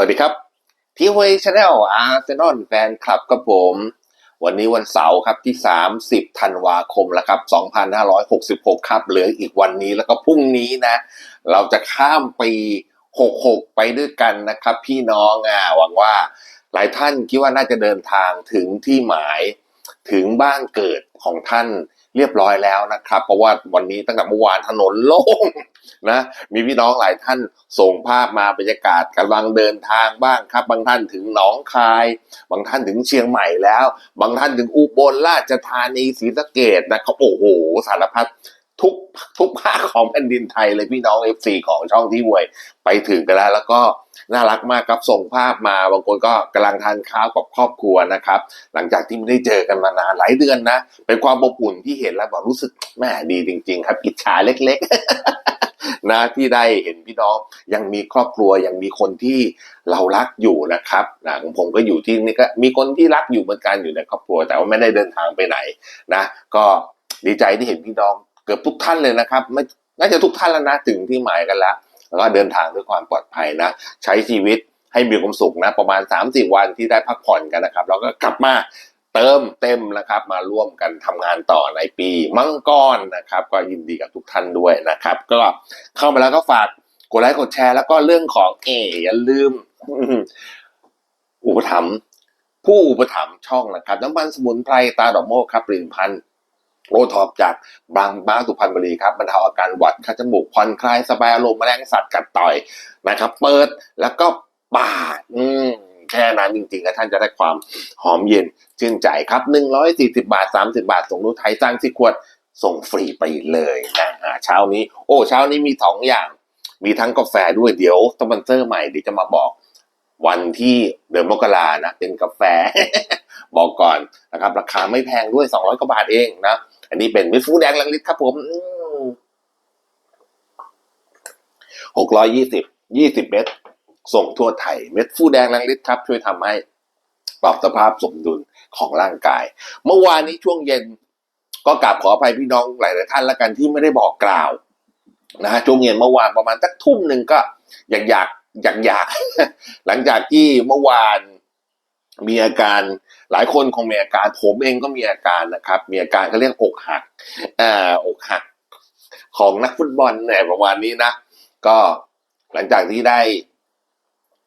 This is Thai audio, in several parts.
วัสดีครับทีวีชาแนลอาร์เซนอลแฟนคลับกับผม วันนี้วันเสาร์ครับที่ 30ธันวาคมแล้วครับ 2566 ครับ เหลืออีกวันนี้แล้วก็พรุ่งนี้นะ เราจะข้ามปี 66 ไปด้วยกันนะครับ พี่น้องอะหวังว่าหลายท่านคิดว่าน่าจะเดินทางถึงที่หมายถึงบ้านเกิดของท่าน เรียบร้อยแล้วนะครับ เพราะว่าวันนี้ตั้งแต่เมื่อวานถนนโล่งนะมีพี่น้องหลายท่านส่งภาพมาบรรยากาศกำลังเดินทางบ้างครับ บางท่านถึงหนองคาย บางท่านถึงเชียงใหม่แล้ว บางท่านถึงอุบลราชธานีศรีสะเกดนะครับโอ้โหสารพัดทุกทุกภาคของแผ่นดินไทยเลยพี่น้อง FC ของช่องที่หวยไปถึงกันแล้วแล้วก็ น่ารักมากครับส่งภาพมาบางคนก็กำลังทานข้าวกับครอบครัวนะครับ หลังจากที่ไม่ได้เจอกันมานานหลายเดือนนะเป็นความอบอุ่นที่เห็นแล้วบอกรู้สึกแม่ดีจริง ๆ ครับอิจฉาเล็ก ๆนะที่ได้เห็นพี่น้องยังมีครอบครัวยังมีคนที่เรารักอยู่นะครับนะของผมก็อยู่ที่นี่ก็มีคนที่รักอยู่เหมือนกันอยู่ในครอบครัว แต่ว่าไม่ได้เดินทางไปไหนนะก็ดีใจที่เห็นพี่น้องเกือบทุกท่านเลยนะครับไม่น่าจะทุกท่านแล้วนะถึงที่หมายกันแล้ว แล้วก็เดินทางด้วยความปลอดภัยนะ ใช้ชีวิตให้มีความสุขนะ ประมาณ 3-4 วันที่ได้พักผ่อนกันนะครับ แล้วก็กลับมาเติมเต็มนะครับมาร่วมกันทำงานต่อในปีมังกรนะครับ ก็ยินดีกับทุกท่านด้วยนะครับ ก็เข้ามาแล้วก็ฝากกดไลค์กดแชร์ แล้วก็เรื่องของเออย่าลืม อุปถัมภ์ผู้อุปถัมภ์ช่องนะครับ น้ำมันสมุนไพรตาดอกโมกครับผลิตภัณฑ์ โอท็อปจากบางบ้าสุพรรณบุรีครับบรรเทาอาการหวัดคัดจมูกผ่อนคลายสบายอารมณ์แมลงสัตว์กัดต่อยนะครับ เปิดแล้วก็ปาดอืมแค่นั้นจริงๆนะท่านจะได้ความหอมเย็นชื่นใจครับหนึ่งร้อยสี่สิบาทสามสิบาท ส่งรูไทยสร้างสิขวดส่งฟรีไปเลยนะเช้านี้ โอ้เช้านี้มีสองอย่าง มีทั้งกาแฟด้วยเดี๋ยวสปอนเซอร์ใหม่เดียวจะมาบอก วันที่เดือนมกรานะเป็นกาแฟ บอกก่อนนะครับ ราคาไม่แพงด้วย 200กว่าบาทเองนะ อันนี้เป็นมิฟูแดงลังลิตครับผมหกร้อยยี่สิบยี่สิบเม็ดส่งทั่วไทย เม็ดฟูแดงลังลิตครับ ช่วยทำให้ปรับสภาพสมดุลของร่างกาย เมื่อวานนี้ช่วงเย็น ก็กราบขออภัยพี่น้องหลายๆท่านแล้วกันที่ไม่ได้บอกกล่าวนะฮะช่วงเย็นเมื่อวานประมาณสักทุ่มหนึ่งก็อยากอยากอยากอยากหลังจากที่เมื่อวาน มีอาการหลายคนคงมีอาการผมเองก็มีอาการนะครับ มีอาการเขาเรียกอกหักอ่าอกหัก ของนักฟุตบอลเนี่ยประมาณนี้นะ ก็หลังจากที่ได้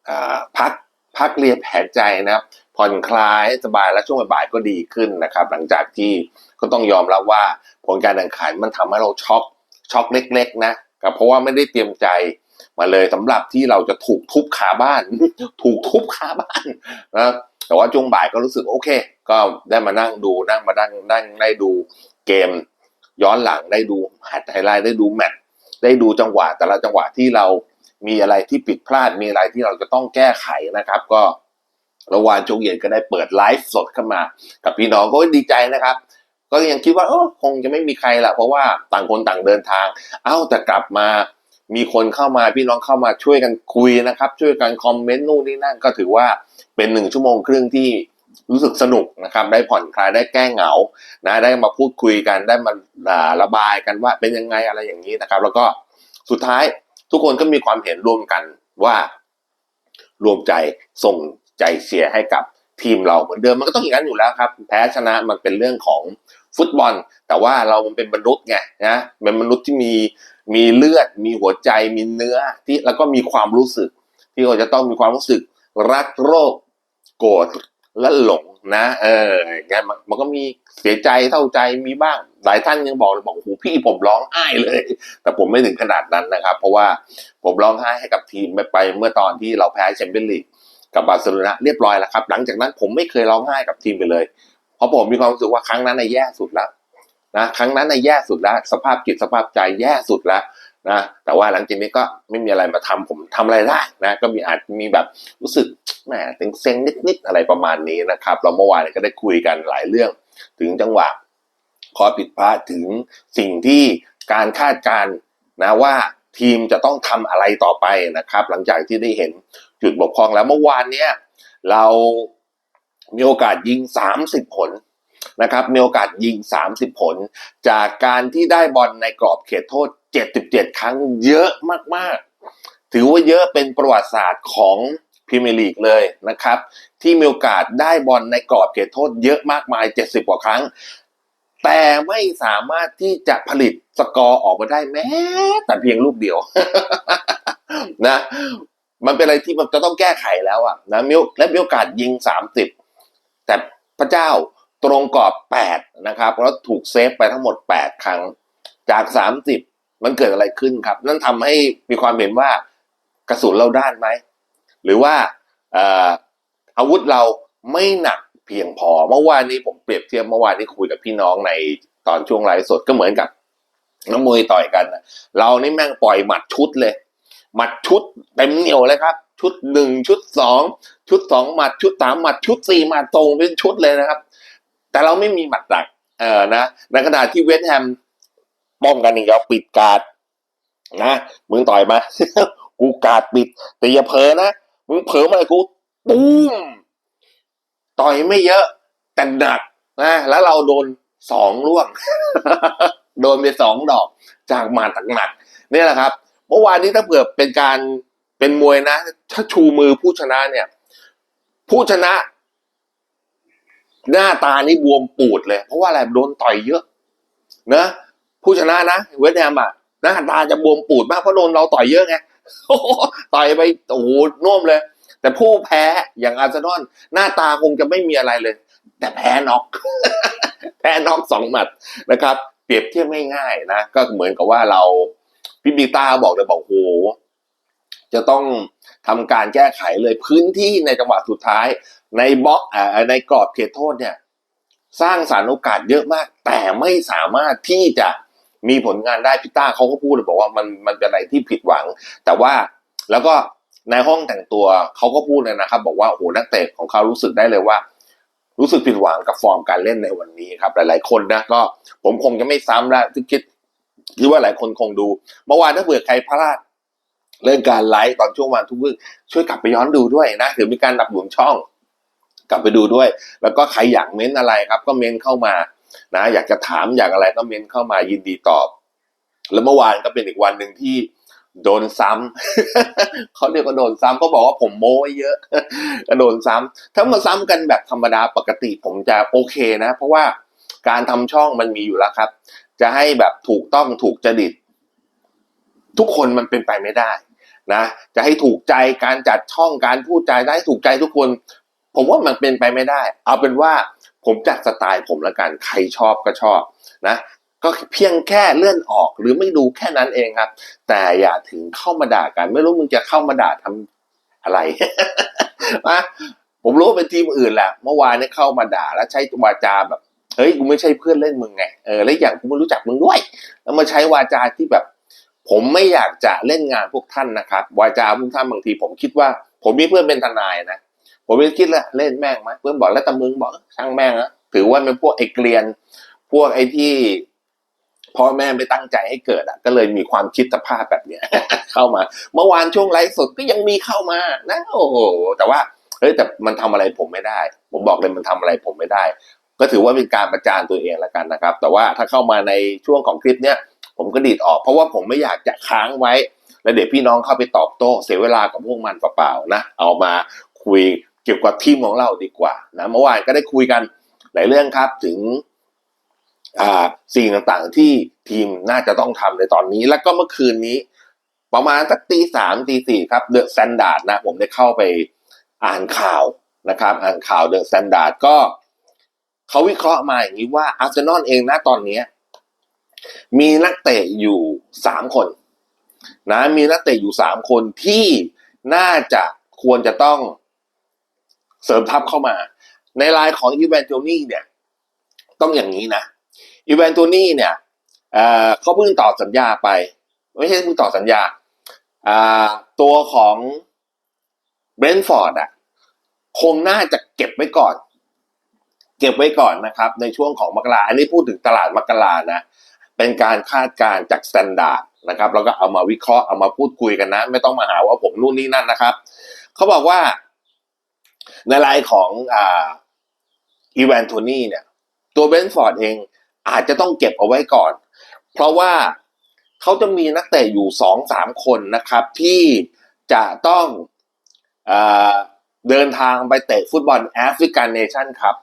อ่าพักพักเรียนแผนใจนะครับผ่อนคลายให้สบายแล้วช่วงบ่ายก็ดีขึ้นนะครับ หลังจากที่ก็ต้องยอมรับว่าผลการแข่งขันมันทำให้เราช็อกช็อกเล็ก ๆ นะก็เพราะว่าไม่ได้เตรียมใจ มาเลยสำหรับที่เราจะถูกทุบขาบ้าน ถูกทุบขาบ้านนะแต่ว่าช่วงบ่ายก็รู้สึกโอเค ก็ได้มานั่งดูนั่งมานั่งนั่งได้ดูเกม ย้อนหลังได้ดูหัดไฮไลท์ได้ดูแมตช์ได้ดูจังหวะแต่ละจังหวะที่เรามีอะไรที่ผิดพลาดมีอะไรที่เราจะต้องแก้ไขนะครับ ก็ระหว่างช่วงเย็นก็ได้เปิดไลฟ์สดเข้ามา กับพี่น้องก็ดีใจนะครับ ก็ยังคิดว่าเออคงจะไม่มีใครละเพราะว่าต่างคนต่างเดินทาง เอ้าแต่กลับมา มีคนเข้ามาพี่น้องเข้ามาช่วยกันคุยนะครับ ช่วยกันคอมเมนต์นู่นนี่นั่นก็ถือว่าเป็นหนึ่งชั่วโมงครึ่งที่รู้สึกสนุกนะครับ ได้ผ่อนคลายได้แก้เหงานะได้มาพูดคุยกันได้มาาระบายกันว่าเป็นยังไงอะไรอย่างนี้นะครับ แล้วก็สุดท้ายทุกคนก็มีความเห็นร่วมกันว่ารวมใจส่งใจเชียร์ให้กับทีมเราเหมือนเดิมมันก็ต้องอย่างนั้นอยู่แล้วครับ แพ้ชนะมันเป็นเรื่องของฟุตบอล แต่ว่าเรามันเป็นมนุษย์ไงนะเป็นมนุษย์ที่มี มีเลือด มีหัวใจ มีเนื้อที่แล้วก็มีความรู้สึก ที่เราจะต้องมีความรู้สึก รักโรค โกรธและหลงนะ เออแกมันมันก็มีเสียใจเท่าใจมีบ้าง หลายท่านยังบอกเลยบอกโอ้พี่ผมร้องไห้เลย แต่ผมไม่ถึงขนาดนั้นนะครับ เพราะว่าผมร้องไห้ให้กับทีมไปไปเมื่อตอนที่เราแพ้แชมเปี้ยนลีกกับบาร์เซโลนาเรียบร้อยแล้วครับ หลังจากนั้นผมไม่เคยร้องไห้กับทีมไปเลย เพราะผมมีความรู้สึกว่าครั้งนั้นในแย่สุดแล้ว นะครั้งนั้นในแย่สุดแล้ว สภาพจิตสภาพใจแย่สุดแล้วนะแต่ว่าหลังจากนี้ก็ไม่มีอะไรมาทำผมทำอะไรได้นะก็มีอาจมีแบบรู้สึกแหมเซ็งๆนิดๆอะไรประมาณนี้นะครับ เราเมื่อวานก็ได้คุยกันหลายเรื่อง ถึงจังหวะขอผิดพลาดถึงสิ่งที่การคาดการณ์นะว่าทีมจะต้องทำอะไรต่อไปนะครับ หลังจากที่ได้เห็นจุดบกพร่องแล้วเมื่อวานเนี้ยเรามีโอกาสยิง 30 ผล นะครับมีโอกาสยิง 30 ผล จากการที่ได้บอลในกรอบเขตโทษ 77 ครั้งเยอะมากๆ ถือว่าเยอะเป็นประวัติศาสตร์ของพรีเมียร์ลีกเลยนะครับ ที่มีโอกาสได้บอลในกรอบเขตโทษเยอะมากมาย 70 กว่าครั้ง แต่ไม่สามารถที่จะผลิตสกอร์ออกมาได้แม้แต่เพียงลูกเดียวนะมันเป็นอะไรที่มันจะต้องแก้ไขแล้วอะนะมิวและมีโอกาสยิง 30 แต่พระเจ้า ตรงกรอบ 8 นะครับแล้วถูกเซฟไปทั้งหมด 8 ครั้งจาก 30 มันเกิดอะไรขึ้นครับ นั่นทำให้มีความเห็นว่ากระสุนเราด้านไหม หรือว่าเอ่ออาวุธเราไม่หนักเพียงพอเมื่อวานนี้ผมเปรียบเทียบเมื่อวานที่คุยกับพี่น้องในตอนช่วงไลฟ์สดก็เหมือนกับน้ำมวยต่อยกันนะเรานี่แม่งปล่อยหมัดชุดเลย หมัดชุดเต็มเหนียวเลยครับ ชุดหนึ่งชุดสองชุดสองหมัดชุดสามหมัดชุดสี่หมัดตรงเป็นชุดเลยนะครับ แต่เราไม่มีหมัดหนักเออนะในขณะที่เวสต์แฮมป้องกันอีกแล้วปิดการ์ดนะมึงต่อยมา กูการ์ดปิด แต่อย่าเผลอนะมึงเผลอมาเลยกูตุ้มต่อยไม่เยอะ แต่หนักนะแล้วเราโดนสองล่วง โดนไปสองดอก จากหมาหนักๆเนี่ยแหละครับเมื่อวานนี้ถ้าเผื่อเป็นการเป็นมวยนะ ถ้าชูมือผู้ชนะเนี่ย ผู้ชนะ หน้าตานี่บวมปูดเลย เพราะว่าอะไรโดนต่อยเยอะนะผู้ชนะนะเวสต์แฮมอะหน้าตาจะบวมปูดมากเพราะโดนเราต่อยเยอะไงต่อยไปโอ้โหน่วมเลย แต่ผู้แพ้อย่างอาร์เซนอลหน้าตาคงจะไม่มีอะไรเลย แต่แพ้น็อก แพ้น็อกสองหมัดนะครับ เปรียบเทียบง่ายๆนะก็เหมือนกับว่าเราพี่บีตาบอกเลยบอกโหจะต้องทำการแก้ไขเลยพื้นที่ในจังหวะสุดท้าย ในบล็อกอ่าในกรอบเขตโทษเนี่ยสร้างสารโอกาสเยอะมาก แต่ไม่สามารถที่จะมีผลงานได้พี่ต้าเขาก็พูดเลยบอกว่ามันมันเป็นอะไรที่ผิดหวัง แต่ว่าแล้วก็ในห้องแต่งตัวเขาก็พูดเลยนะครับ บอกว่าโอ้นักเตะของเขารู้สึกได้เลยว่า รู้สึกผิดหวังกับฟอร์มการเล่นในวันนี้ครับ หลาย ๆ คนนะก็ผมคงจะไม่ซ้ำล้วที่คิดคิดว่าหลายคนคงดูเมื่อวานถ้าเผื่อใครพลาดเรื่องการไลฟ์ตอนช่วงวันทุกวันช่วยกลับไปย้อนดูด้วยนะถือมีการดับหนุนช่อง กลับไปดูด้วย แล้วก็ใครอยากเม้นอะไรครับ ก็เม้นเข้ามานะอยากจะถามอยากอะไรก็เม้นเข้ามายินดีตอบ แล้วเมื่อวานก็เป็นอีกวันหนึ่งที่โดนซ้ำเขาเรียกว่าโดนซ้ำเขาบอกว่าผมโม้เยอะก็โดนซ้ำถ้ามาซ้ำกันแบบธรรมดาปกติผมจะโอเคนะ เพราะว่าการทำช่องมันมีอยู่แล้วครับ จะให้แบบถูกต้องถูกจริต ทุกคนมันเป็นไปไม่ได้นะ จะให้ถูกใจการจัดช่องการพูดใจได้ถูกใจทุกคน ผมว่ามันเป็นไปไม่ได้ เอาเป็นว่าผมจัดสไตล์ผมละกัน ใครชอบก็ชอบนะก็เพียงแค่เลื่อนออกหรือไม่ดูแค่นั้นเองครับ แต่อย่าถึงเข้ามาด่ากัน ไม่รู้มึงจะเข้ามาด่าทำอะไรนะผมรู้ว่าเป็นทีมอื่นแหละเมื่อวานเนี่ยเข้ามาด่าแล้วใช้วาจาแบบเฮ้ยกูไม่ใช่เพื่อนเล่นมึงไงเออแล้วอย่างกูไม่รู้จักมึงด้วย แล้วมาใช้วาจาที่แบบ ผมไม่อยากจะเล่นงานพวกท่านนะครับวาจาพวกท่านบางที ผมคิดว่า ผมมีเพื่อนเป็นทนายนะ ผมไม่คิดละเล่นแม่งไหมเพื่อนบอกแล้วแต่มึงบอกช่างแม่งอะถือว่าเป็นพวกไอ้เกลียน พวกไอ้ที่พ่อแม่ไม่ตั้งใจให้เกิดอะ ก็เลยมีความคิดสภาพแบบเนี้ย เข้ามา เมื่อวานช่วงไลฟ์สดก็ยังมีเข้ามานะโอ้โหแต่ว่าเฮ้ยแต่มันทำอะไรผมไม่ได้ ผมบอกเลยมันทำอะไรผมไม่ได้ ก็ถือว่าเป็นการประจานตัวเองแล้วกันนะครับ แต่ว่าถ้าเข้ามาในช่วงของคลิปเนี้ยผมก็ดีดออกเพราะว่าผมไม่อยากจะค้างไว้ แล้วเดี๋ยวพี่น้องเข้าไปตอบโต้ เสียเวลากับพวกมันเปล่าๆนะ เอามาคุย เกี่ยวกับทีมของเราดีกว่านะเมื่อวานก็ได้คุยกันหลายเรื่องครับถึงสิ่งต่างๆที่ทีมน่าจะต้องทำในตอนนี้ แล้วก็เมื่อคืนนี้ ประมาณสักตีสามตีสี่ครับเดอะแซนดาร์ดนะผมได้เข้าไปอ่านข่าวนะครับ อ่านข่าวเดอะแซนดาร์ดก็เขาวิเคราะห์มาอย่างนี้ว่าอาร์เซนอลเองนะตอนนี้ มีนักเตะอยู่สามคนนะมีนักเตะอยู่สามคนที่น่าจะควรจะต้อง เสริมทัพเข้ามา ในรายของอีแวนโทนี่เนี่ย ต้องอย่างนี้นะอีแวนโทนี่เนี่ยเขาเพิ่งต่อสัญญาไป ไม่ใช่เพิ่งต่อสัญญาตัวของเบรนท์ฟอร์ดอะคงน่าจะเก็บไว้ก่อน เก็บไว้ก่อนนะครับ ในช่วงของมกราอันนี้พูดถึงตลาดมกรานะ เป็นการคาดการณ์จากสแตนดาร์ดนะครับ แล้วก็เอามาวิเคราะห์เอามาพูดคุยกันนะ ไม่ต้องมาหาว่าผมนู่นนี่นั่นนะครับ เขาบอกว่า ในรายของอ่าอีแวนโทนี่เนี่ย ตัวเบนฟอร์ดเองอาจจะต้องเก็บเอาไว้ก่อน เพราะว่าเขาจะมีนักเตะอยู่สองสามคนนะครับ ที่จะต้องอเดินทางไปเตะฟุตบอลแอฟริกันเนชั่นครับ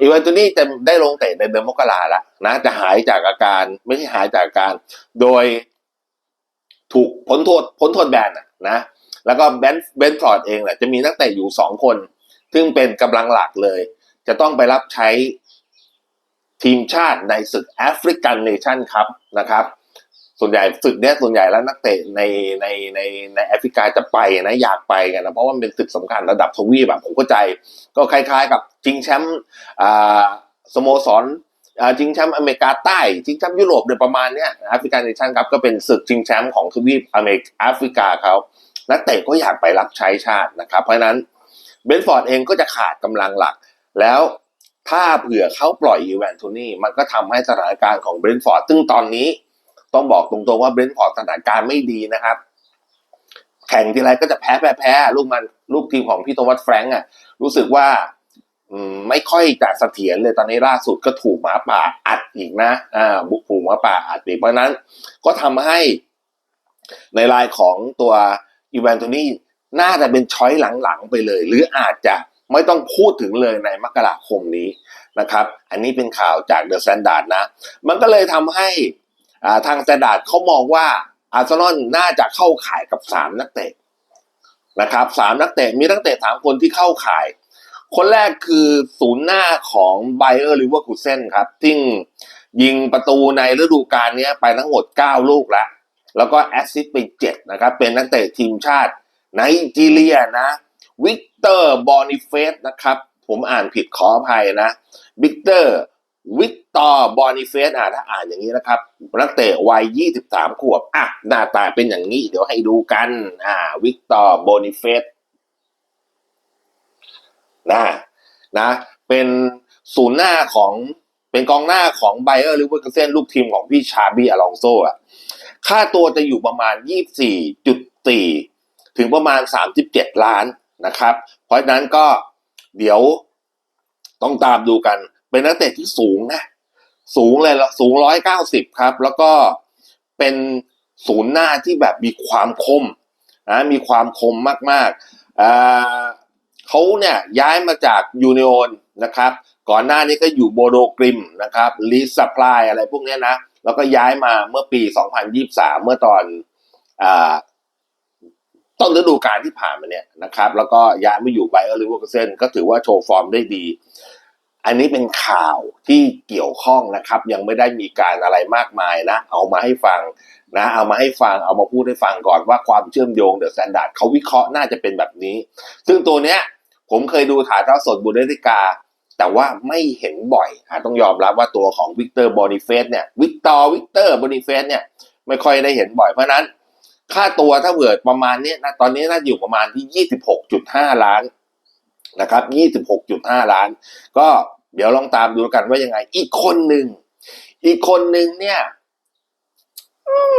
อีเวนต์ตัวนี้จะได้ลงเตะในเดือนมกราแล้วนะ จะหายจากอาการไม่ใช่หายจากอาการ โดยถูกพ้นโทษพ้นโทษแบนนะ แล้วก็เบนเบนฟอร์ดเองแหละจะมีนักเตะอยู่สองคน ซึ่งเป็นกำลังหลักเลย จะต้องไปรับใช้ทีมชาติในศึกแอฟริกันเนชั่นครับนะครับ ส่วนใหญ่ศึกเนี้ยส่วนใหญ่แล้วนักเตะในในในในแอฟริกาจะไปนะอยากไปกันนะเพราะว่ามันเป็นศึกสำคัญระดับทวีปแบบผมเข้าใจ ก็คล้ายๆ กับชิงแชมป์อ่าสโมสรจิงแชมป์อเมริกาใต้ชิงแชมป์ยุโรปเนี่ยประมาณเนี้ยแอฟริกันเนชั่นครับก็เป็นศึกชิงแชมป์ของทวีปอเมริกาแอฟริกาเขา นักเตะก็อยากไปรับใช้ชาตินะครับ เพราะนั้นเบนฟอร์ดเองก็จะขาดกำลังหลัก แล้วถ้าเผื่อเขาปล่อยอีแวนโทนี่มันก็ทำให้สถานการณ์ของเบนฟอร์ดซึ่งตอนนี้ต้องบอกตรงๆว่าเบนท์ฟอร์ดสถานการณ์ไม่ดีนะครับ แข่งทีไรก็จะแพ้แพ้แพ้ลูกมันลูกทีมของพี่โทมัสแฟรงก์อะรู้สึกว่าไม่ค่อยจะเสถียรเลยตอนนี้ล่าสุดก็ถูกหมาป่าอัดอีกนะอ่าบุกผูหมาป่าอัดอีกเพราะฉะนั้นก็ทำให้ในรายของตัว อีแวนโทนี่น่าจะเป็นช้อยหลังๆไปเลย หรืออาจจะไม่ต้องพูดถึงเลยในมกราคมนี้นะครับ อันนี้เป็นข่าวจากเดอะแ a นด์ดนะ มันก็เลยทำให้อ่าทางแตนด์ดเขามองว่าอาร์เซนอลน่าจะเข้าข่ายกับสามนักเตะนะครับสามนักเตะมีนักเตะสามคนที่เข้าข่าย คนแรกคือศูนย์หน้าของไบเออร์ลิเวอร์คูเซนครับที่ยิงประตูในฤดูกาลนี้ไปทั้งหมด 9 ลูกแล้ว แล้วก็แอสซิสต์ไป7นะครับ เป็นนักเตะทีมชาติไนจีเรียนะวิกเตอร์บอนิเฟสนะครับ ผมอ่านผิดขออภัยนะวิกเตอร์วิกตอร์บอนิเฟสอะถ้าอ่านอย่างนี้นะครับ นักเตะวัย 23 ขวบ อะ หน้าตาเป็นอย่างนี้ เดี๋ยวให้ดูกัน อ่า วิกตอร์บอนิเฟสนะนะ เป็นศูนย์หน้าของเป็นกองหน้าของไบเออร์ลิเวอร์เซนลูกทีมของพี่ชาบีอลองโซอะ ค่าตัวจะอยู่ประมาณ 24.4 ถึงประมาณ 37 ล้านนะครับ เพราะฉะนั้นก็เดี๋ยวต้องตามดูกัน เป็นนักเตะที่สูงนะ สูงเลยละสูงร้อยเก้าสิบครับ แล้วก็เป็นศูนย์หน้าที่แบบมีความคมนะมีความคมมากๆอ่าเขาเนี่ยย้ายมาจากยูเนโอนนะครับ ก่อนหน้านี้ก็อยู่โบโดกริมนะครับลีสปลายอะไรพวกนี้นะ แล้วก็ย้ายมาเมื่อปี 2023 เมื่อตอนอต้นฤดูกาลที่ผ่านมาเนี่ยนะครับ แล้วก็ย้ายมาอยู่ไบเออร์ลิเวอร์คูเซนก็ถือว่าโชว์ฟอร์มได้ดี อันนี้เป็นข่าวที่เกี่ยวข้องนะครับ ยังไม่ได้มีการอะไรมากมายนะ เอามาให้ฟังนะ เอามาให้ฟังเอามาพูดให้ฟังก่อนว่าความเชื่อมโยงเดอะแซนด์ดเขาวิเคราะห์น่าจะเป็นแบบนี้ ซึ่งตัวเนี้ยผมเคยดูถ่ายทอดสดบูเดสติกา แต่ว่าไม่เห็นบ่อยอต้องยอมรับว่าตัวของวิกเตอร์บอนิเฟสเนี่ยวิกตอร์วิกเตอร์บอนิเฟสเนี่ยไม่ค่อยได้เห็นบ่อยเพราะนั้น ค่าตัวถ้าเกิดประมาณนี้นะตอนนี้น่าอยู่ประมาณที่ 26.5 ล้านนะครับ 26.5 ล้าน ก็เดี๋ยวลองตามดูกันว่ายังไง อีกคนหนึ่ง อีกคนหนึ่งเนี่ย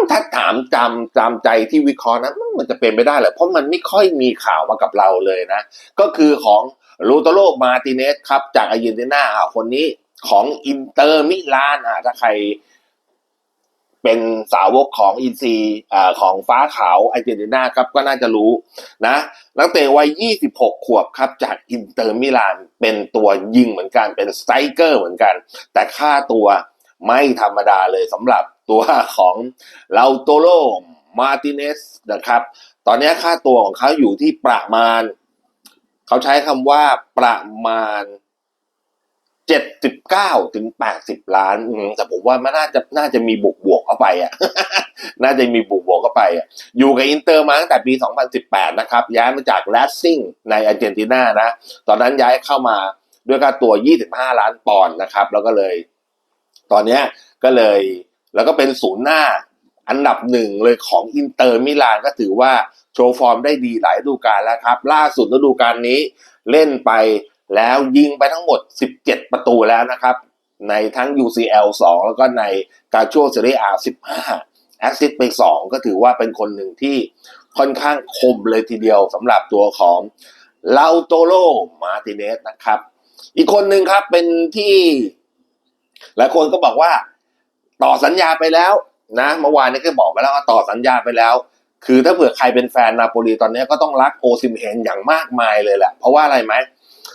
ถ้าถามจำจำใจที่วิเคราะห์นะมันจะเป็นไปได้เหรอเพราะมันไม่ค่อยมีข่าวมากับเราเลยนะ ก็คือของลูตโรมาติเนสครับ จากอาร์เจนตินาอะคนนี้ของอินเตอร์มิลานอะถ้าใครเป็นสาวกของอินซีของฟ้าขาวอาร์เจนตินาครับก็น่าจะรู้นะนักเตะวัย 26 ขวบครับจากอินเตอร์มิลานเป็นตัวยิงเหมือนกันเป็นสไตรเกอร์เหมือนกัน แต่ค่าตัว ไม่ธรรมดาเลยสำหรับตัวของลาโตโรมาร์ติเนสนะครับ ตอนนี้ค่าตัวของเขาอยู่ที่ประมาณ เขาใช้คำว่าประมาณ 79ถึง80 ล้าน แต่ผมว่ามันน่าจะน่าจะมีบวกบวกเข้าไปอะ น่าจะมีบวกบวกเข้าไปอะ อยู่กับอินเตอร์มาตั้งแต่ปี 2018 นะครับ ย้ายมาจากแลสซิงในอาร์เจนตินานะ ตอนนั้นย้ายเข้ามาด้วยค่าตัว 25 ล้านปอนด์นะครับ แล้วก็เลย ตอนนี้ก็เลยแล้วก็เป็นศูนย์หน้าอันดับหนึ่งเลยของอินเตอร์มิลานก็ถือว่าโชว์ฟอร์มได้ดีหลายฤดูกาลแล้วครับ ล่าสุดฤดูกาลนี้เล่นไปแล้วยิงไปทั้งหมด 17 ประตูแล้วนะครับ ในทั้ง UCL 2 แล้วก็ในกาโชเซเรีย15แอสซิสไป 2 ก็ถือว่าเป็นคนหนึ่งที่ค่อนข้างคมเลยทีเดียวสำหรับตัวของลาโตโรมาติเนสนะครับ อีกคนหนึ่งครับเป็นที่ หลายคนก็บอกว่า ต่อสัญญาไปแล้วนะเมื่อวานนี้ก็บอกไปแล้วว่าต่อสัญญาไปแล้ว คือถ้าเผื่อใครเป็นแฟนนาโปลีตอนนี้ก็ต้องรักโอซิมเฮนอย่างมากมายเลยแหละเพราะว่าอะไรไหม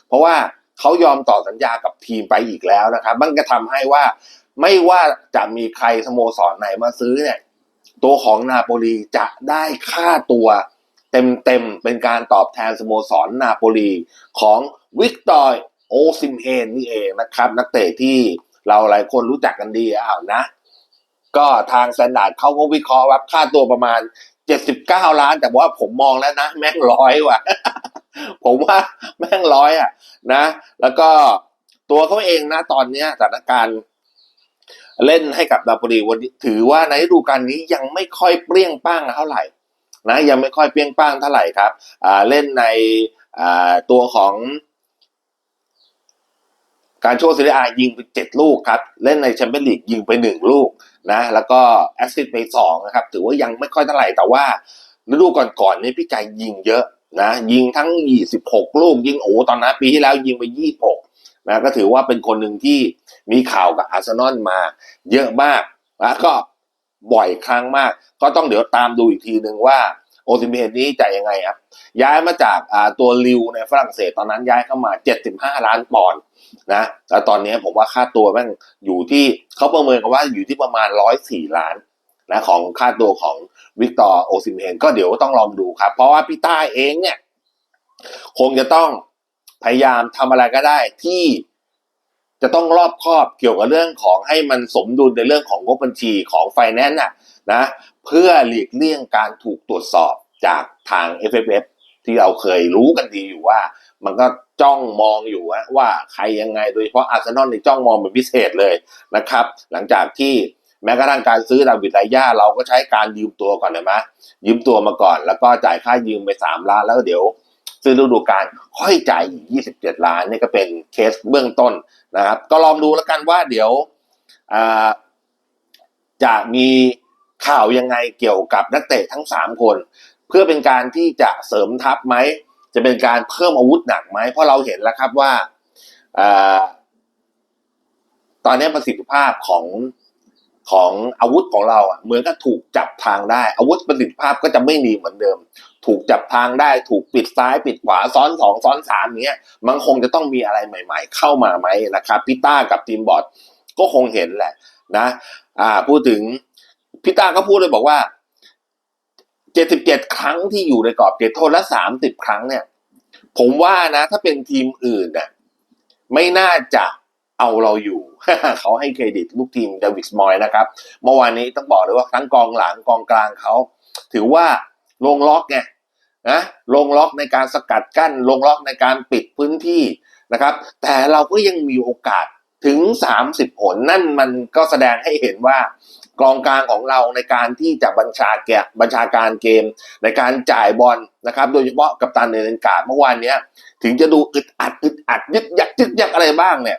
เพราะว่าเขายอมต่อสัญญากับทีมไปอีกแล้วนะครับมันก็ทำให้ว่าไม่ว่าจะมีใครสโมสรไหนมาซื้อเนี่ย ตัวของนาโปลีจะได้ค่าตัวเต็มๆ เป็นการตอบแทนสโมสรนาโปลีของวิกตอร์โอซิมเฮนนี่เองนะครับ นักเตะที่ เราหลายคนรู้จักกันดีอ้าวนะ ก็ทางสแตนดาร์ดเขาก็วิเคราะห์ว่าค่าตัวประมาณ79ล้าน แต่ว่าผมมองแล้วนะ แม่งร้อยว่ะ ผมว่าแม่งร้อยอะ นะ แล้วก็ตัวเขาเองนะตอนเนี้ยสถานการณ์เล่นให้กับนาโปลีวันนี้ถือว่าในฤดูกาลนี้ยังไม่ค่อยเปรี้ยงป้างเท่าไหร่ นะ ยังไม่ค่อยเปรี้ยงป้างเท่าไหร่ครับ อ่าเล่นในอ่าตัวของ การโชว์ซีรีอายิงไปเจ็ดลูกครับ เล่นในแชมเปี้ยนลีกยิงไปหนึ่งลูกนะ แล้วก็แอสซิสต์ไปสองนะครับ ถือว่ายังไม่ค่อยเท่าไหร่ แต่ว่าฤดูก่อนๆนี่พี่ไก่ยิงเยอะนะ ยิงทั้งยี่สิบหกลูก ยิงโอ้ตอนนั้นปีที่แล้วยิงไปยี่หกนะ ก็ถือว่าเป็นคนหนึ่งที่มีข่าวกับอาร์เซนอลมาเยอะมาก แล้วก็บ่อยครั้งมาก ก็ต้องเดี๋ยวตามดูอีกทีหนึ่งว่า โอซิเมนนี้จะยังไงครับย้ายมาจากตัวลิวในฝรั่งเศสตอนนั้นย้ายเข้ามา 75 ล้านปอนด์นะแล้วตอนนี้ผมว่าค่าตัวแม่งอยู่ที่เขาประเมินกันว่าอยู่ที่ประมาณ 104 ล้านนะของค่าตัวของวิกตอร์โอซิเมนก็เดี๋ยวต้องลองดูครับ เพราะว่าพี่ต้าเองเนี่ย คงจะต้องพยายามทำอะไรก็ได้ที่ จะต้องรอบครอบเกี่ยวกับเรื่องของให้มันสมดุลในเรื่องของงบบัญชีของไฟแนนซ์นะเพื่อหลีกเลี่ยงการถูกตรวจสอบจากทาง FFF ที่เราเคยรู้กันดีอยู่ว่า มันก็จ้องมองอยู่ว่าใครยังไงโดยเฉพาะอาร์เซนอลในจ้องมองเป็นพิเศษเลยนะครับ หลังจากที่แม้กระทั่งการซื้อดาวิดไลย่าเราก็ใช้การยืมตัวก่อนนะมะยืมตัวมาก่อน แล้วก็จ่ายค่ายืมไปสามล้านแล้วเดี๋ยว ซื้อฤดูกาลค่อยจ่ายอีก 27 ล้านนี่ก็เป็นเคสเบื้องต้นนะครับ ก็ลองดูแล้วกันว่าเดี๋ยวจะมีข่าวยังไงเกี่ยวกับนักเตะทั้งสามคน เพื่อเป็นการที่จะเสริมทัพไหม จะเป็นการเพิ่มอาวุธหนักไหม เพราะเราเห็นแล้วครับว่าอาตอนนี้ประสิทธิภาพของ ของอาวุธของเราอะเหมือนกับถูกจับทางได้ อาวุธประสิทธิภาพก็จะไม่มีเหมือนเดิม ถูกจับทางได้ ถูกปิดซ้ายปิดขวาซ้อนสองซ้อนสามเนี้ยมันคงจะต้องมีอะไรใหม่ ๆ เข้ามาไหมนะครับพี่ต้ากับทีมบอร์ดก็คงเห็นแหละนะอ่าพูดถึงพี่ต้าก็พูดเลยบอกว่าเจ็ดสิบเจ็ดครั้งที่อยู่ในกรอบเขตโทษและสามสิบครั้งเนี่ย ผมว่านะ ถ้าเป็นทีมอื่นน่ะไม่น่าจะ เอาเราอยู่ เขาให้เครดิตลูกทีมเดวิดมอยนะครับ เมื่อวานนี้ต้องบอกเลยว่าทั้งกองหลังกองกลางเขา ถือว่าลงล็อกไงนะลงล็อกในการสกัดกั้น ลงล็อกในการปิดพื้นที่นะครับ แต่เราก็ยังมีโอกาสถึง 30 ผลนั่นมันก็แสดงให้เห็นว่ากองกลางของเราในการที่จะบัญชาแกะบัญชาการเกม ในการจ่ายบอลนะครับ โดยเฉพาะกับตันเนนกาดเมื่อวานเนี้ย ถึงจะดูอึดอัดอึดอัดยึกยักยึกยักอะไรบ้างเนี่ย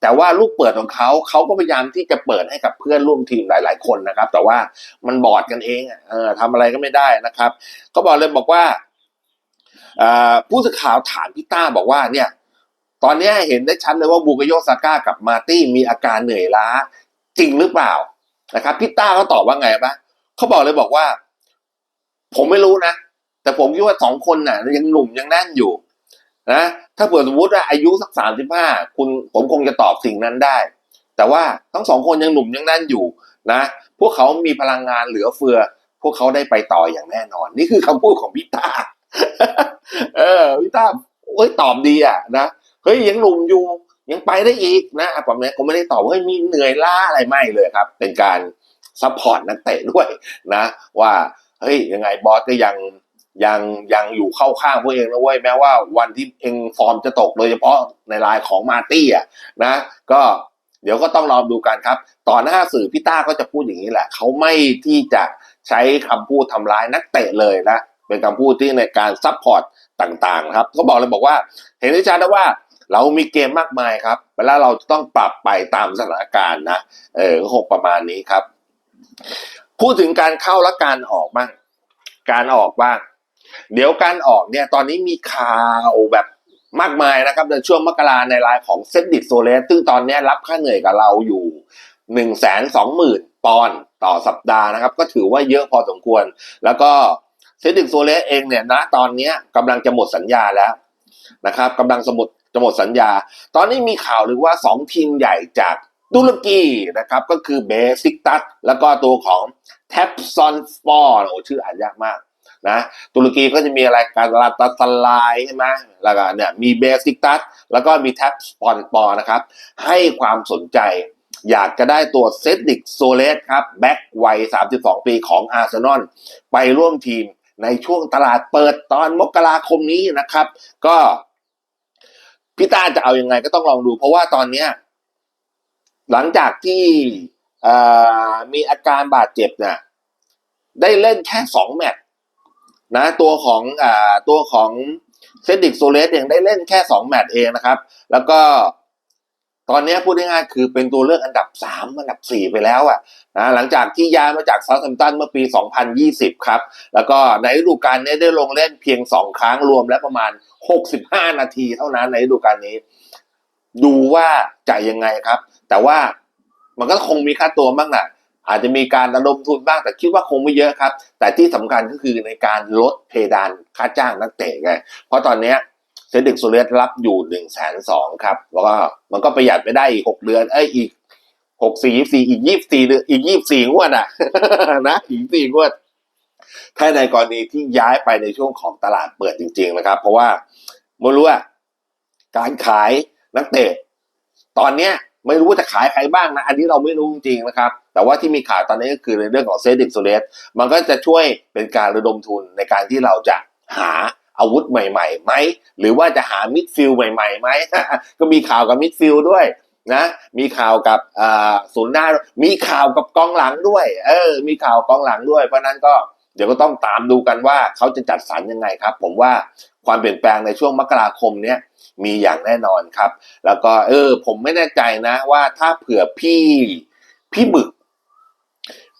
แต่ว่าลูกเปิดของเขาเขาก็พยายามที่จะเปิดให้กับเพื่อนร่วมทีมหลาย ๆ คนนะครับ แต่ว่ามันบอดกันเองเออทำอะไรก็ไม่ได้นะครับ ก็บอกเลยบอกว่าผู้สื่อข่าวถามพี่ต้าบอกว่าเนี่ย ตอนนี้เห็นได้ชัดเลยว่าบูกโยซาก้ากับมาตี้มีอาการเหนื่อยล้าจริงหรือเปล่านะครับพี่ต้าเขาตอบว่าไงปะเขาบอกเลยบอกว่า ผมไม่รู้นะ แต่ผมคิดว่าสองคนน่ะ ยังหนุ่มยังแน่นอยู่ นะ ถ้าเผื่อสมมติว่าอายุสักสามสิบห้าคุณผมคงจะตอบสิ่งนั้นได้ แต่ว่าทั้งสองคนยังหนุ่มยังแน่นอยู่นะ พวกเขามีพลังงานเหลือเฟือ พวกเขาได้ไปต่ออย่างแน่นอน นี่คือคำพูดของพี่ตาเออพี่ตาเอ้ยตอบดีอะนะเฮ้ยยังหนุ่มอยู่ยังไปได้อีกนะอะผมเนี่ยผมไม่ได้ตอบเฮ้ยมีเหนื่อยล้าอะไรไม่เลยครับ เป็นการซัพพอร์ตนักเตะด้วยนะ ว่าเฮ้ยยังไงบอสก็ยัง ยังยังอยู่เข้าข้างพวกเองนะเว้ยแม้ว่าวันที่เองฟอร์มจะตกโดยเฉพาะในรายของมาตี้อะนะ ก็เดี๋ยวก็ต้องรอดูกันครับ ต่อหน้าสื่อพี่ต้าก็จะพูดอย่างนี้แหละ เขาไม่ที่จะใช้คำพูดทำร้ายนักเตะเลยนะ เป็นคำพูดที่ในการซัพพอร์ตต่างๆครับเขาบอกเลยบอกว่า เห็นได้ชัดนะว่าเรามีเกมมากมายครับ เวลาเราต้องปรับไปตามสถานการณ์นะ เออก็คงประมาณนี้ครับ พูดถึงการเข้าและการออกบ้าง การออกบ้าง เดี๋ยวการออกเนี่ยตอนนี้มีข่าวแบบมากมายนะครับในช่วงมกราในรายของเซนดิตโซเลสซึ่งตอนนี้รับค่าเหนื่อยกับเราอยู่หนึ่งแสนสองหมื่นปอนด์ต่อสัปดาห์นะครับ ก็ถือว่าเยอะพอสมควร แล้วก็เซดิกโซเลสเองเนี่ยนะตอนนี้กำลังจะหมดสัญญาแล้วนะครับกำลังสมุดจะหมดสัญญา ตอนนี้มีข่าวหรือว่าสองทีมใหญ่จากตุรกีนะครับก็คือเบสิกตัสแล้วก็ตัวของแท็บซอนสปอร์โอ้ชื่ออ่านยากมาก นะตุรกีก็จะมีอะไรการลาตาสลายใช่ไหมแล้วก็เนี่ยมีเบสิกตัสแล้วก็มีแท็บสปอนปอนะครับ ให้ความสนใจ อยากจะได้ตัวเซตดิกโซเลสครับแบ็กวัย 32 ปีของอาร์เซนอลไปร่วมทีมในช่วงตลาดเปิดตอนมกราคมนี้นะครับ ก็พี่ตาจะเอาอยัางไงก็ต้องลองดู เพราะว่าตอนเนี้ยหลังจากที่มีอาการบาดเจ็บเนี่ยได้เล่นแค่สองแมตช์ นะตัวของอ่าตัวของเซนดิกโซเลสเองได้เล่นแค่สองแมตช์เองนะครับ แล้วก็ตอนนี้พูดง่ายๆคือเป็นตัวเลือกอันดับสามอันดับสี่ไปแล้วอะนะหลังจากที่ย้ายมาจากเซาท์แฮมป์ตันเมื่อปี 2020 ครับ แล้วก็ในฤดูกาลนี้ได้ลงเล่นเพียงสองครั้งรวมแล้วประมาณ 65 นาทีเท่านั้นในฤดูกาลนี้ ดูว่าจะยังไงครับ แต่ว่ามันก็คงมีค่าตัวบ้างนะ อาจจะมีการระดมทุนบ้างแต่คิดว่าคงไม่เยอะครับ แต่ที่สำคัญก็คือในการลดเพดานค่าจ้างนักเตะไงเพราะตอนนี้เซดิกโซเลสรับอยู่หนึ่งแสนสองครับแล้วก็มันก็ประหยัดไปได้อีกหกเดือนเอ้ยอีกหกสี่ยี่สี่อีกยี่สี่เดือนอีกยี่สี่งวดอะนะอีกสี่งวดถ้าในกรณีที่ย้ายไปในช่วงของตลาดเปิดจริง ๆนะครับ เพราะว่าไม่รู้ว่าการขายนักเตะตอนเนี้ย ไม่รู้ว่าจะขายใครบ้างนะ อันนี้เราไม่รู้จริงๆนะครับ แต่ว่าที่มีข่าวตอนนี้ก็คือในเรื่องของเซดิกโซเลสมันก็จะช่วยเป็นการระดมทุนในการที่เราจะหาอาวุธใหม่ๆไหม หรือว่าจะหามิดฟิลด์ใหม่ๆไหม ก็มีข่าวกับมิดฟิลด์ด้วยนะ มีข่าวกับศูนย์หน้า มีข่าวกับกองหลังด้วย เออ มีข่าวกองหลังด้วย เพราะนั้นก็ เดี๋ยวก็ต้องตามดูกันว่าเขาจะจัดสรรยังไงครับ ผมว่าความเปลี่ยนแปลงในช่วงมกราคมเนี้ยมีอย่างแน่นอนครับ แล้วก็เออ ผมไม่แน่ใจนะว่าถ้าเผื่อพี่พี่หมึก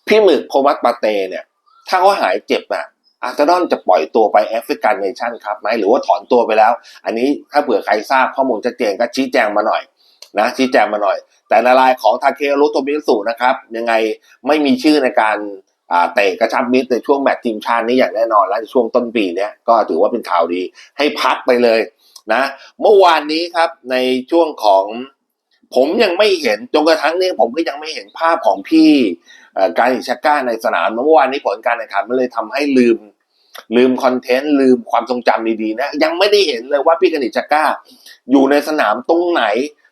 พี่หมึกโคมัสปาเตเนี่ย ถ้าเขาหายเจ็บอะอาร์เซนอลจะปล่อยตัวไปแอฟริกันเนชั่นครับไหมหรือว่าถอนตัวไปแล้ว อันนี้ถ้าเผื่อใครทราบข้อมูลชัดเจนก็ชี้แจงมาหน่อยนะชี้แจงมาหน่อย แต่ในรายของทาเคโรุโตมิสุนะครับ ยังไงไม่มีชื่อในการ เตะกระชับมิตรในช่วงแมตช์ทีมชาตินี้อย่างแน่นอนและช่วงต้นปีเนี้ยก็ถือว่าเป็นข่าวดีให้พักไปเลยนะเมื่อวานนี้ครับในช่วงของผมยังไม่เห็นจนกระทั่งนี้ผมก็ยังไม่เห็นภาพของพี่การอิชาก้าในสนามเมื่อวานนี้ผลการแข่งขันมันเลยทำให้ลืม ลืมคอนเทนต์ลืมความทรงจำดีๆนะยังไม่ได้เห็นเลยว่าพี่กนิชาก้าอยู่ในสนามตรงไหน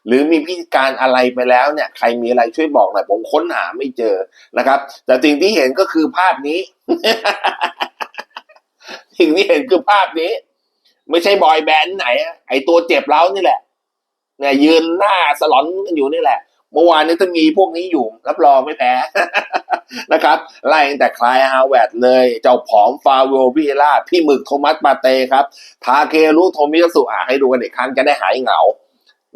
หรือมีพิธีการอะไรไปแล้วเนี่ยใครมีอะไรช่วยบอกหน่อยผมค้นหาไม่เจอนะครับ แต่สิ่งที่เห็นก็คือภาพนี้ สิ่งที่เห็นคือภาพนี้ ไม่ใช่บอยแบนด์ไหนอะไอตัวเจ็บเล้านี่แหละเนี่ยยืนหน้าสลอนกันอยู่นี่แหละเมื่อวานนี้ถ้ามีพวกนี้อยู่รับรองไม่แพ้นะครับ ไล่ตั้งแต่คลายฮาวเวร์ดเลย เจ้าผอมฟาโววิเอล่าพี่หมึกโทมัสปาเต้ครับ ทาเครุโทมิยาสุอะให้ดูกันอีกครั้งจะได้หายเหงา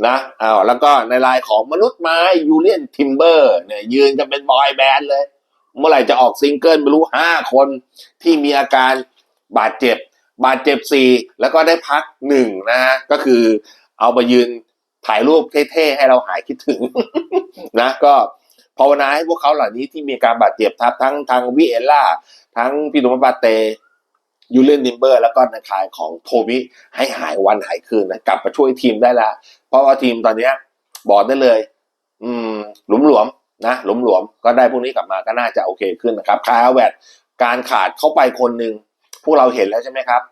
นะเอ้าแล้วก็ในลายของมนุษย์ไม้ยูเลียนทิมเบอร์เนี่ยยืนกันเป็นบอยแบนด์เลย เมื่อไหร่จะออกซิงเกิลไม่รู้ห้าคนที่มีอาการบาดเจ็บ บาดเจ็บสี่แล้วก็ได้พักหนึ่งนะฮะก็คือเอามายืนถ่ายรูปเท่ๆให้เราหายคิดถึงนะก็ภาวนาให้พวกเขาเหล่านี้ที่มีการบาดเจ็บทับทั้งทางวิเอล่า ทั้งพี่นุ่มบาเตยูเลนนิมเบอร์ แล้วก็ในขายของโทมิให้หายวันหายคืนนะกลับมาช่วยทีมได้แล้ว เพราะว่าทีมตอนเนี้ยบอกได้เลย อืม หลุมหลวมนะหลุมหลวมก็ได้พวกนี้กลับมาก็น่าจะโอเคขึ้นนะครับคาร์แวดการขาดเข้าไปคนหนึ่งพวกเราเห็นแล้วใช่ไหมครับ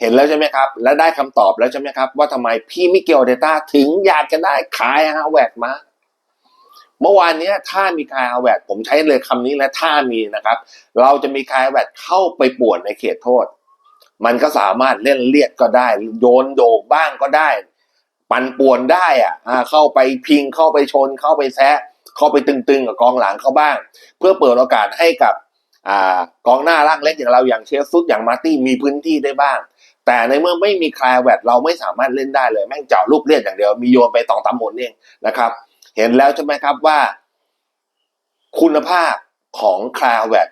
เห็นแล้วใช่ไหมครับ และได้คำตอบแล้วใช่ไหมครับ ว่าทำไมพี่มิเกลเดต้าถึงอยากจะได้ขายฮาวเวดมาเมื่อวานนี้ถ้ามีคายฮาวเวดผมใช้เลยคำนี้และถ้ามีนะครับ เราจะมีคายฮาวเวดเข้าไปป่วนในเขตโทษ มันก็สามารถเล่นเลียดก็ได้ โยนโดบ้างก็ได้ ปั่นป่วนได้อะเข้าไปพิงเข้าไปชน เข้าไปแซะเข้าไปตึงๆกับกองหลังเขาบ้าง เพื่อเปิดโอกาสให้กับอกองหน้าร่างเล็กอย่างเราอย่างเชฟซุดอย่างมาร์ตี้มีพื้นที่ได้บ้าง แต่ในเมื่อไม่มีคลายแวดเราไม่สามารถเล่นได้เลย แม่งเจาะลูกเลียดอย่างเดียว มีโยนไปตองตำหมดเองนะครับ เห็นแล้วใช่ไหมครับว่า คุณภาพของคลายแวด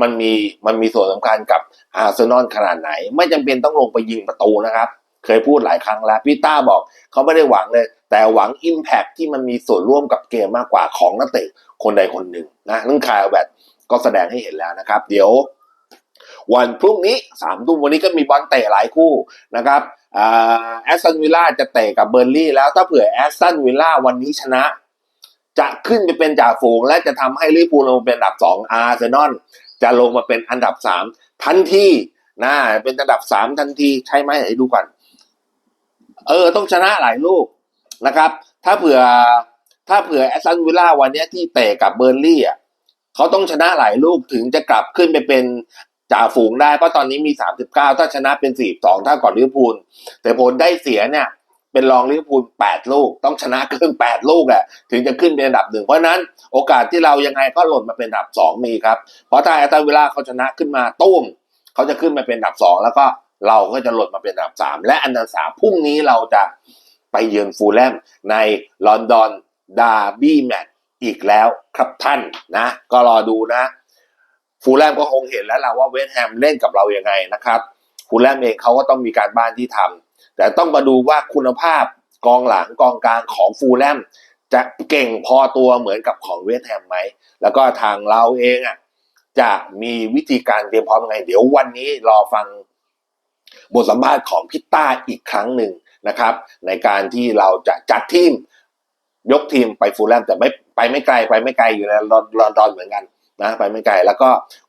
มันมีมันมีส่วนสำคัญกับอาร์เซนอลขนาดไหน ไม่จำเป็นต้องลงไปยิงประตูนะครับ เคยพูดหลายครั้งแล้วพี่ต้าบอกเขาไม่ได้หวังเลย แต่หวัง Impact ที่มันมีส่วนร่วมกับเกมมากกว่าของนักเตะคนใดคนหนึ่งนะนั่นคายแบบก็แสดงให้เห็นแล้วนะครับ เดี๋ยว วันพรุ่งนี้สามทุ่มวันนี้ก็มีบอลเตะหลายคู่นะครับแอสตันวิลล่าจะเตะกับเบอร์ลี่แล้วถ้าเผื่อแอสตันวิลล่าวันนี้ชนะ จะขึ้นไปเป็นจ่าฝูง และจะทำให้ลิเวอร์พูลลงมาเป็นอันดับสองอาร์เซนอลจะลงมาเป็นอันดับสามทันทีนะเป็นอันดับสามทันทีใช่ไหมไหนดูก่อน เออต้องชนะหลายลูกนะครับ ถ้าเผื่อถ้าเผื่อแอสตันวิลล่าวันนี้ที่เตะกับเบอร์ลี่อะเขาต้องชนะหลายลูกถึงจะกลับขึ้นไปเป็นจ่าฝูงได้เพราะตอนนี้มี 39 ถ้าชนะเป็น 42 ถ้าก่อนลิเวอร์พูล แต่ผลได้เสียเนี่ย เป็นรองลิเวอร์พูล 8 ลูก ต้องชนะเกิน8 ลูกอะถึงจะขึ้นเป็นอันดับหนึ่งเพราะนั้นโอกาสที่เรายังไงก็หล่นมาเป็นอันดับ 2 มีครับ เพราะถ้าแอสตันวิลล่าเขาชนะขึ้นมาตุ้มเขาจะขึ้นมาเป็นอันดับ 2 แล้วก็ เราก็จะหล่นมาเป็นอันดับ3และอันดับสามพรุ่งนี้เราจะไปเยือนฟูลแลมในลอนดอนดาร์บี้แมตช์อีกแล้วครับท่านนะ ก็รอดูนะ ฟูลแลมก็คงเห็นแล้วล่ะว่าเวสต์แฮมเล่นกับเรายัางไงนะครับ ฟูลแลมเองเขาก็ต้องมีการบ้านที่ทำแต่ต้องมาดูว่าคุณภาพกองหลังกองกลางของฟูลแลมจะเก่งพอตัวเหมือนกับของเวสต์แฮมไหม แล้วก็ทางเราเองอะจะมีวิธีการเตรียมพร้อมยังไง เดี๋ยววันนี้รอฟัง บทสัมภาษณ์ของพิต้าอีกครั้งหนึ่งนะครับ ในการที่เราจะจัดทีมยกทีมไปฟูลแลมแต่ไม่ไปไม่ไกลไปไม่ไกลอยู่ในลอนดอนเหมือนกันนะไปไม่ไกลแล้วก็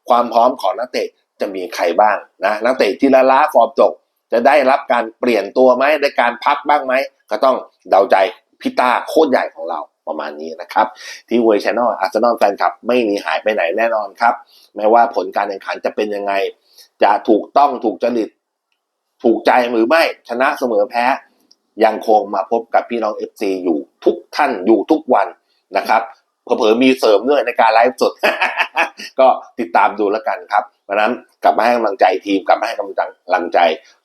ความพร้อมของนักเตะจะมีใครบ้างนะนักเตะที่ละล้าฟอร์มตก จะได้รับการเปลี่ยนตัวไหมได้การพักบ้างไหม ก็ต้องเดาใจพิต้าโคตรใหญ่ของเราประมาณนี้นะครับ ที่เวอร์ชแนลอาร์เซนอลแฟนคลับไม่หนีหายไปไหนแน่นอนครับ ไม่ว่าผลการแข่งขันจะเป็นยังไง จะถูกต้องถูกจริต ถูกใจหรือไม่ชนะเสมอแพ้ยังคงมาพบกับพี่น้อง FC อยู่ทุกท่านอยู่ทุกวันนะครับเผลอมีเสริมด้วยในการไลฟ์สด ก็ติดตามดูแล้วกันครับเพราะนั้นกลับมาให้กำลังใจทีมกลับมาให้กำลังใจ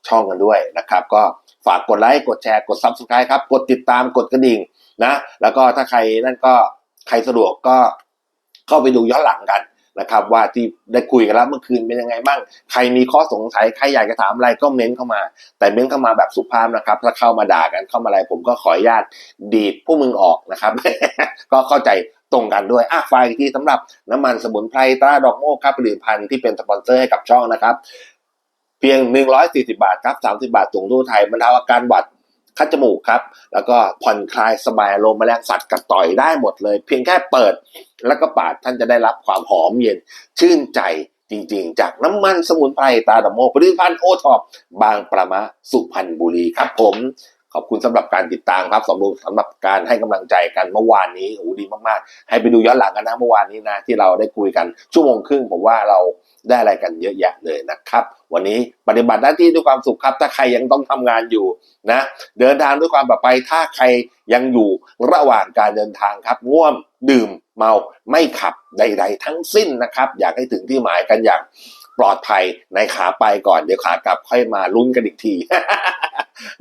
ช่องกันด้วยนะครับ ก็ฝากกดไลค์กดแชร์กด subscribe ครับ กดติดตามกดกระดิ่งนะ แล้วก็ถ้าใครนั่นก็ใครสะดวกก็เข้าไปดูย้อนหลังกัน นะครับว่าที่ได้คุยกันแล้วเมื่อคืนเป็นยังไงบ้าง ใครมีข้อสงสัยใครอยากจะถามอะไรก็เม้นเข้ามา แต่เม้นเข้ามาแบบสุภาพนะครับ ถ้าเข้ามาด่ากันเข้ามาอะไร ผมก็ขออนุญาตดีดพวกมึงออกนะครับ ก็เข้าใจตรงกันด้วยอะฝากอีกทีสำหรับน้ำมันสมุนไพรตราดอกโมกครับผลิตภัณฑ์ที่เป็นสปอนเซอร์ให้กับช่องนะครับ เพียง 140 บาทครับ 30 บาทถุงทั่วไทยบรรเทาอาการหวัด คัดจมูกครับ แล้วก็ผ่อนคลายสบายลมแมลงสัตว์กัดต่อยได้หมดเลย เพียงแค่เปิด แล้วก็ปาดท่านจะได้รับความหอมเย็น ชื่นใจจริงๆ จากน้ำมันสมุนไพรตาดอกโมผลิตภัณฑ์โอท็อปบางประมาสุพรรณบุรีครับผม ขอบคุณสำหรับการติดตามครับสำหรับสำหรับการให้กำลังใจกันเมื่อวานนี้โอ้ดีมากๆ ให้ไปดูย้อนหลังกันนะเมื่อวานนี้นะที่เราได้คุยกันชั่วโมงครึ่งผมว่าเราได้อะไรกันเยอะแยะเลยนะครับ วันนี้ปฏิบัติหน้าที่ด้วยความสุขครับ ถ้าใครยังต้องทำงานอยู่นะ เดินทางด้วยความปลอดภัยถ้าใครยังอยู่ระหว่างการเดินทางครับง่วมดื่มเมาไม่ขับใด ๆ ทั้งสิ้นนะครับ อยากให้ถึงที่หมายกันอย่างปลอดภัยในขาไปก่อนเดี๋ยวขากลับค่อยมาลุ้นกันอีกที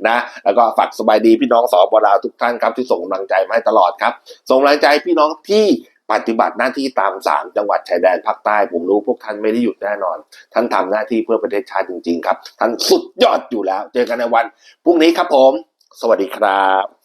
นะ แล้วก็ฝากสบายดีพี่น้องสอบลาวทุกท่านครับที่ส่งกำลังใจมาให้ตลอดครับ ส่งกำลังใจพี่น้องที่ปฏิบัติหน้าที่ตามสามจังหวัดชายแดนภาคใต้ ผมรู้พวกท่านไม่ได้หยุดแน่นอน ท่านทำหน้าที่เพื่อประเทศชาติจริงๆครับ ท่านสุดยอดอยู่แล้ว เจอกันในวันพรุ่งนี้ครับผม สวัสดีครับ